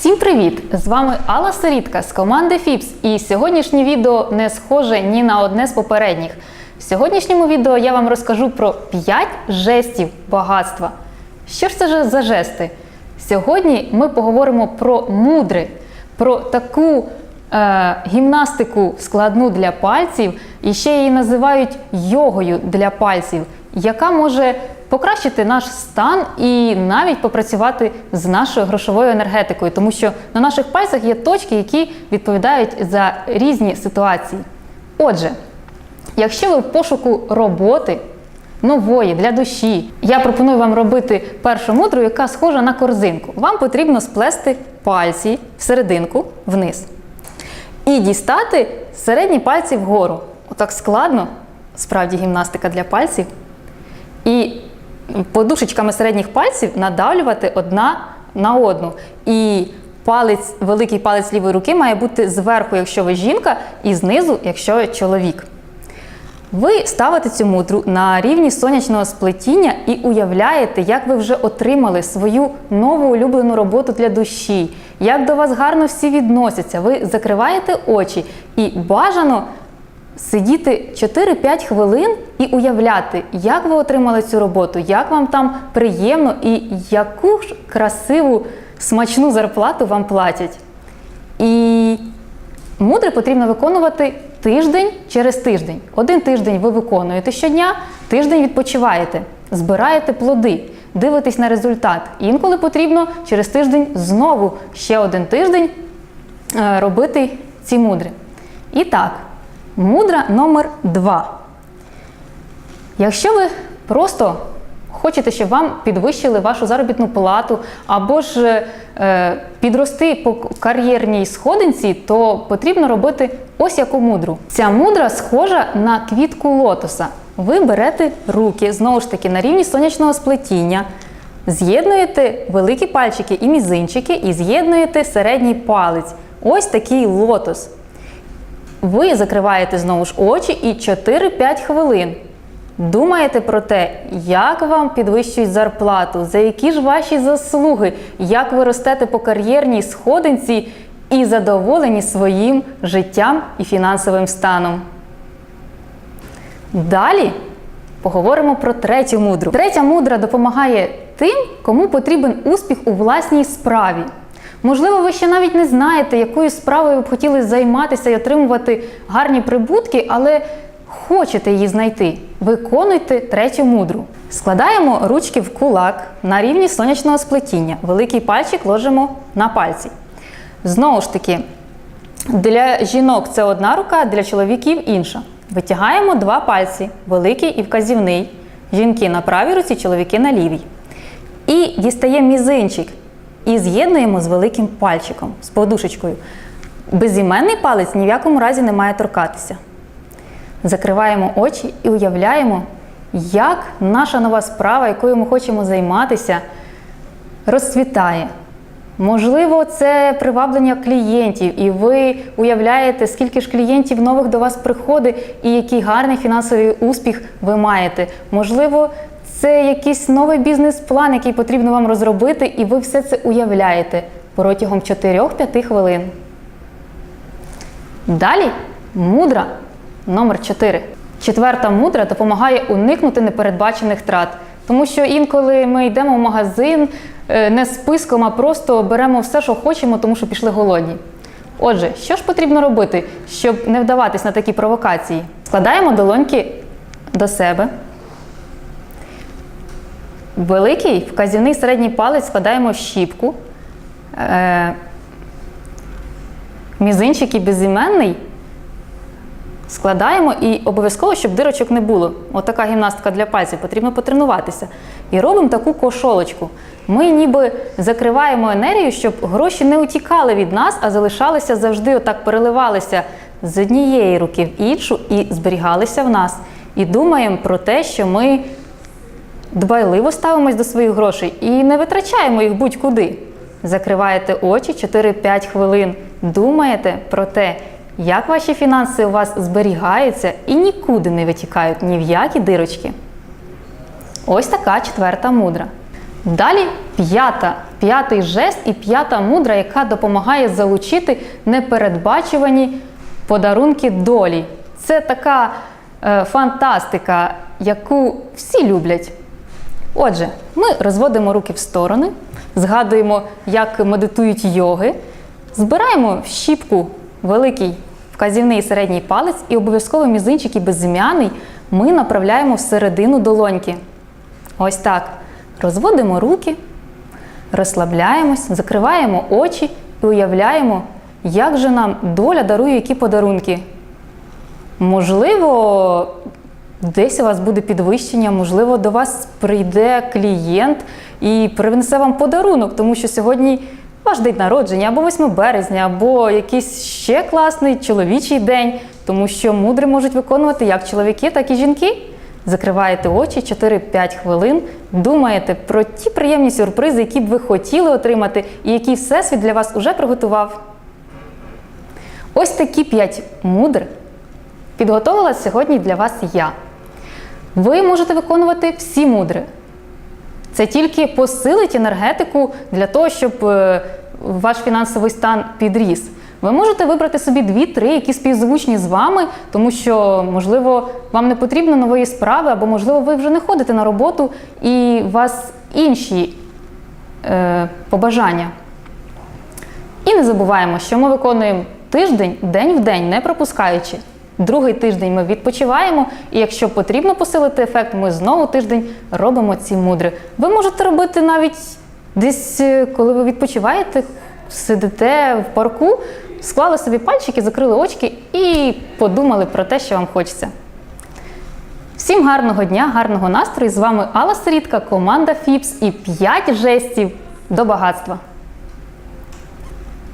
Всім привіт! З вами Алла Сорітка з команди FIPS. І сьогоднішнє відео не схоже ні на одне з попередніх. В сьогоднішньому відео я вам розкажу про 5 жестів багатства. Що ж це за жести? Сьогодні ми поговоримо про мудри, про таку е, гімнастику складну для пальців, і ще її називають йогою для пальців, яка може покращити наш стан і навіть попрацювати з нашою грошовою енергетикою, тому що на наших пальцях є точки, які відповідають за різні ситуації. Отже, якщо ви в пошуку роботи нової для душі, я пропоную вам робити першу мудру, яка схожа на корзинку. Вам потрібно сплести пальці в серединку вниз і дістати середні пальці вгору. Отак складно, справді гімнастика для пальців. І подушечками середніх пальців надавлювати одна на одну. І палець, великий палець лівої руки має бути зверху, якщо ви жінка, і знизу, якщо ви чоловік. Ви ставите цю мудру на рівні сонячного сплетіння і уявляєте, як ви вже отримали свою нову улюблену роботу для душі, як до вас гарно всі відносяться. Ви закриваєте очі і бажано сидіти 4-5 хвилин і уявляти, як ви отримали цю роботу, як вам там приємно і яку ж красиву смачну зарплату вам платять. І мудри потрібно виконувати тиждень через тиждень. Один тиждень ви виконуєте щодня, тиждень відпочиваєте, збираєте плоди, дивитесь на результат. Інколи потрібно через тиждень знову ще один тиждень е, робити ці мудри. І так, мудра номер два. Якщо ви просто хочете, щоб вам підвищили вашу заробітну плату, або ж е, підрости по кар'єрній сходинці, то потрібно робити ось яку мудру. Ця мудра схожа на квітку лотоса. Ви берете руки знову ж таки на рівні сонячного сплетіння, з'єднуєте великі пальчики і мізинчики, і з'єднуєте середній палець. Ось такий лотос. Ви закриваєте знову ж очі і 4-5 хвилин. Думаєте про те, як вам підвищують зарплату, за які ж ваші заслуги, як ви ростете по кар'єрній сходинці і задоволені своїм життям і фінансовим станом. Далі поговоримо про третю мудру. Третя мудра допомагає тим, кому потрібен успіх у власній справі. Можливо, ви ще навіть не знаєте, якою справою б хотіли займатися і отримувати гарні прибутки, але хочете її знайти. Виконуйте третю мудру. Складаємо ручки в кулак на рівні сонячного сплетіння. Великий пальчик ложимо на пальці. Знову ж таки, для жінок це одна рука, для чоловіків інша. Витягаємо два пальці, великий і вказівний. Жінки на правій руці, чоловіки на лівій. І дістаємо мізинчик і з'єднуємо з великим пальчиком, з подушечкою. Безіменний палець ні в якому разі не має торкатися. Закриваємо очі і уявляємо, як наша нова справа, якою ми хочемо займатися, розцвітає. Можливо, це приваблення клієнтів, і ви уявляєте, скільки ж клієнтів нових до вас приходить, і який гарний фінансовий успіх ви маєте. Можливо, це якийсь новий бізнес-план, який потрібно вам розробити, і ви все це уявляєте протягом 4-5 хвилин. Далі мудра номер 4. Четверта мудра допомагає уникнути непередбачених трат. Тому що інколи ми йдемо в магазин е, не списком, а просто беремо все, що хочемо, тому що пішли голодні. Отже, що ж потрібно робити, щоб не вдаватись на такі провокації? Складаємо долоньки до себе. Великий вказівний середній палець складаємо в щіпку. Е, мізинчик і безіменний складаємо і обов'язково, щоб дирочок не було. Отака гімнастика для пальців, потрібно потренуватися. І робимо таку кошолочку. Ми ніби закриваємо енергію, щоб гроші не утікали від нас, а залишалися завжди, отак переливалися з однієї руки в іншу і зберігалися в нас. І думаємо про те, що ми дбайливо ставимось до своїх грошей і не витрачаємо їх будь-куди. Закриваєте очі 4-5 хвилин, думаєте про те, як ваші фінанси у вас зберігаються і нікуди не витікають ні в які дирочки. Ось така четверта мудра. Далі п'ята, п'ятий жест і п'ята мудра, яка допомагає залучити непередбачувані подарунки долі. Це така е, фантастика, яку всі люблять. Отже, ми розводимо руки в сторони, згадуємо, як медитують йоги, збираємо в щіпку великий вказівний і середній палець і обов'язково мізинчик і безім'яний ми направляємо всередину долоньки. Ось так. Розводимо руки, розслабляємось, закриваємо очі і уявляємо, як же нам доля дарує які подарунки. Можливо, десь у вас буде підвищення, можливо, до вас прийде клієнт і принесе вам подарунок, тому що сьогодні ваш день народження, або 8 березня, або якийсь ще класний чоловічий день, тому що мудри можуть виконувати як чоловіки, так і жінки. Закриваєте очі 4-5 хвилин, думаєте про ті приємні сюрпризи, які б ви хотіли отримати, і які Всесвіт для вас уже приготував. Ось такі 5 мудр підготовила сьогодні для вас я. Ви можете виконувати всі мудри. Це тільки посилить енергетику для того, щоб е, ваш фінансовий стан підріс. Ви можете вибрати собі дві-три, які співзвучні з вами, тому що, можливо, вам не потрібно нової справи, або, можливо, ви вже не ходите на роботу і у вас інші е, побажання. І не забуваємо, що ми виконуємо тиждень день в день, не пропускаючи. Другий тиждень ми відпочиваємо, і якщо потрібно посилити ефект, ми знову тиждень робимо ці мудри. Ви можете робити навіть десь, е, коли ви відпочиваєте, сидите в парку, склали собі пальчики, закрили очки і подумали про те, що вам хочеться. Всім гарного дня, гарного настрою! З вами Алла Сирітка, команда Фіпс і 5 жестів до багатства.